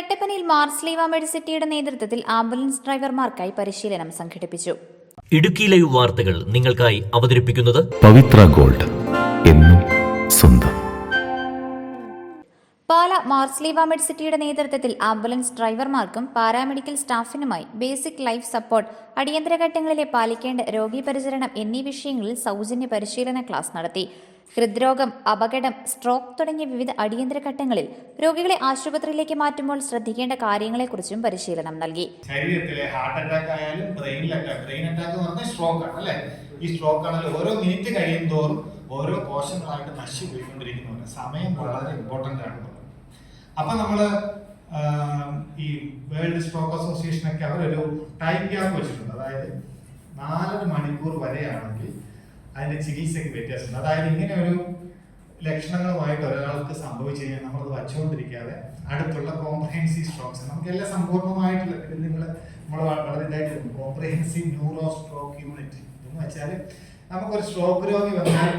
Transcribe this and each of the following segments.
കട്ടപ്പനയിൽ മാർസ്ലീവ മെഡിസിറ്റിയുടെ നേതൃത്വത്തിൽ ആംബുലൻസ് ഡ്രൈവർമാർക്കായി പരിശീലനം സംഘടിപ്പിച്ചു. ഇടുക്കി ലൈവ് വാർത്തകൾ നിങ്ങൾക്കായി അവതരിപ്പിക്കുന്നത് പവിത്ര ഗോൾഡ്. മാർസ്ലീവ മെഡിസിറ്റിയുടെ നേതൃത്വത്തിൽ ആംബുലൻസ് ഡ്രൈവർമാർക്കും പാരാമെഡിക്കൽ സ്റ്റാഫിനുമായി ബേസിക് ലൈഫ് സപ്പോർട്ട് അടിയന്തര ഘട്ടങ്ങളിലെ പാലിക്കേണ്ട രോഗി പരിചരണം എന്നീ വിഷയങ്ങളിൽ സൗജന്യ പരിശീലന ക്ലാസ് നടത്തി. ഹൃദ്രോഗം അപകടം സ്ട്രോക്ക് തുടങ്ങിയ വിവിധ അടിയന്തര ഘട്ടങ്ങളിൽ രോഗികളെ ആശുപത്രിയിലേക്ക് മാറ്റുമ്പോൾ ശ്രദ്ധിക്കേണ്ട കാര്യങ്ങളെക്കുറിച്ചും പരിശീലനം നൽകി. ശരീരത്തിലെ ഹാർട്ട് അറ്റാക്ക് ആയാലും ബ്രെയിനിൽ അറ്റാക്ക് ബ്രെയിൻ അറ്റാക്ക് എന്ന് പറഞ്ഞാൽ സ്ട്രോക്ക് ആണ് അല്ലേ? ഈ സ്ട്രോക്ക് ആണെങ്കിൽ ഓരോ മിനിറ്റ് കഴിയും തോറും ഓരോ കോശങ്ങളായിട്ട് നശിച്ചു പോയിക്കൊണ്ടിരിക്കുന്നുണ്ട് സമയം വളരെ ഇമ്പോർട്ടന്റ് ആണ്. അപ്പൊ നമ്മൾ ഈ വേൾഡ് സ്ട്രോക്ക് അസോസിയേഷൻ ഒക്കെ അവരൊരു ടൈം ഗ്യാപ്പ് വെച്ചിട്ടുണ്ട്. അതായത് നാലര മണിക്കൂർ വരെയാണെങ്കിൽ അതിന്റെ ചികിത്സയ്ക്ക് വ്യത്യാസമുണ്ട്. അതായത് ഇങ്ങനെ ഒരു ലക്ഷണങ്ങളുമായിട്ട് ഒരാൾക്ക് സംഭവിച്ചു കഴിഞ്ഞാൽ നമ്മളത് വച്ചുകൊണ്ടിരിക്കാതെ അടുത്തുള്ള കോംപ്രഹെൻസീവ് സ്ട്രോക്സ് നമുക്ക് എല്ലാം സമ്പൂർണമായിട്ടുള്ള നിങ്ങൾ നമ്മൾ വളരെ ഇതായിട്ട് കോംപ്രഹെൻസീവ് ന്യൂറോ സ്ട്രോക്ക് യൂണിറ്റ് എന്ന് വെച്ചാൽ നമുക്കൊരു സ്ട്രോക്ക് രോഗി വന്നാൽ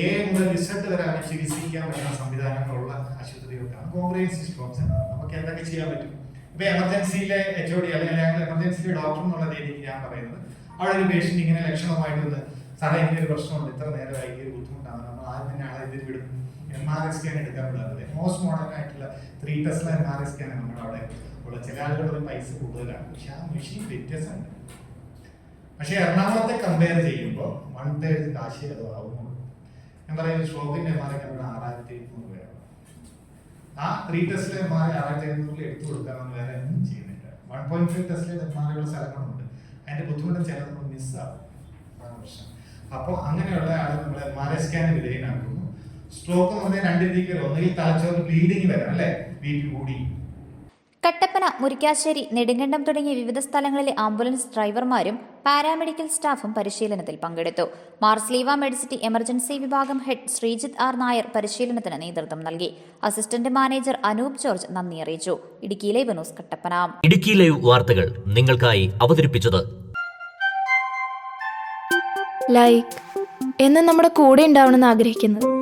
എ മുതൽ റിസൾട്ട് വരെ അവനെ ചികിത്സിക്കാൻ പറ്റുന്ന സംവിധാനങ്ങളുള്ള ആശുപത്രികൾക്കാണ്. കോംപ്രഹൻസീവ് സ്ട്രോക്ക് നമുക്ക് എന്തൊക്കെ ചെയ്യാൻ പറ്റും? ഇപ്പൊ എമർജൻസിയിലെ എച്ച് ഒ ഡി അല്ലെങ്കിൽ എമർജൻസിയിലെ ഡോക്ടർ എന്നുള്ള രീതിക്ക് ഞാൻ പറയുന്നത് അവിടെ ഒരു പേഷ്യന്റ് ഇങ്ങനെ ലക്ഷണമായിട്ട് വന്ന് സാറേ ഇങ്ങനെ ഒരു പ്രശ്നമുണ്ട്. ഇത്ര നേരമായി ഒരു ബുദ്ധിമുട്ടാണ്. നമ്മൾ ആദ്യം തന്നെ ആളെ ഇതിൽ വിടും. എം ആർ ഐ സ്കാൻ എടുക്കാൻ വിടാറില്ല? മോസ്റ്റ് മോഡേൺ ആയിട്ടുള്ള three tesla M R I scan നമ്മുടെ അവിടെ ഉള്ള ചില ആളുകളുടെ പൈസ കൂടുതലാണ്. പക്ഷെ ആ മെഷീൻ വ്യത്യാസമുണ്ട് പക്ഷെ എറണാകുളത്തെ കമ്പയർ ചെയ്യുമ്പോൾ വൺ തേർഡ് കാശ് അത് ആവുന്നുള്ളൂ ഞാൻ പറയുന്നത് ഷോപ്പിന്റെ എം ആർ ആറായിരത്തി എഴുന്നൂറ് രൂപയാണ് ആ ത്രീ ടെസ്റ്റിലെ എം ആറായിരത്തി എഴുന്നൂറിൽ എടുത്തു കൊടുക്കാൻ നമ്മൾ വേറെ ഒന്നും ചെയ്യുന്നില്ല. വൺ പോയിന്റ് ഫൈവ് ടെസ്റ്റിലെ എം സ്ഥലങ്ങളുണ്ട്. അതിന്റെ ബുദ്ധിമുട്ടും ചില നമ്മൾ മിസ്സാവും പ്രശ്നം. അപ്പോൾ അങ്ങനെയുള്ള ആൾ നമ്മൾ എം ആർ ഐ വിധേയനാക്കുന്നു. സ്ട്രോക്ക് എന്ന് പറഞ്ഞാൽ രണ്ട് രീതിയിൽ ഒന്നുകിൽ തലച്ചോറ് ബ്ലീഡിങ് വരാം അല്ലേ? ബി പി കൂടി കട്ടപ്പന മുരിക്കാശ്ശേരി നെടുങ്കണ്ടം തുടങ്ങിയ വിവിധ സ്ഥലങ്ങളിലെ ആംബുലൻസ് ഡ്രൈവർമാരും പാരാമെഡിക്കൽ സ്റ്റാഫും പരിശീലനത്തിൽ പങ്കെടുത്തു. മാർസ്ലീവ മെഡിസിറ്റി എമർജൻസി വിഭാഗം ഹെഡ് ശ്രീജിത്ത് ആർ നായർ പരിശീലനത്തിന് നേതൃത്വം നൽകി. അസിസ്റ്റന്റ് മാനേജർ അനൂപ് ജോർജ് നന്ദി അറിയിച്ചു. Idukki live news Kattappana. Idukki live വാർത്തകൾ നിങ്ങൾക്കായി അവതരിപ്പിച്ചത്. ലൈക്ക്. എന്ന് നമ്മുടെ കൂടെ ഉണ്ടാവണമെന്ന് ആഗ്രഹിക്കുന്നത്.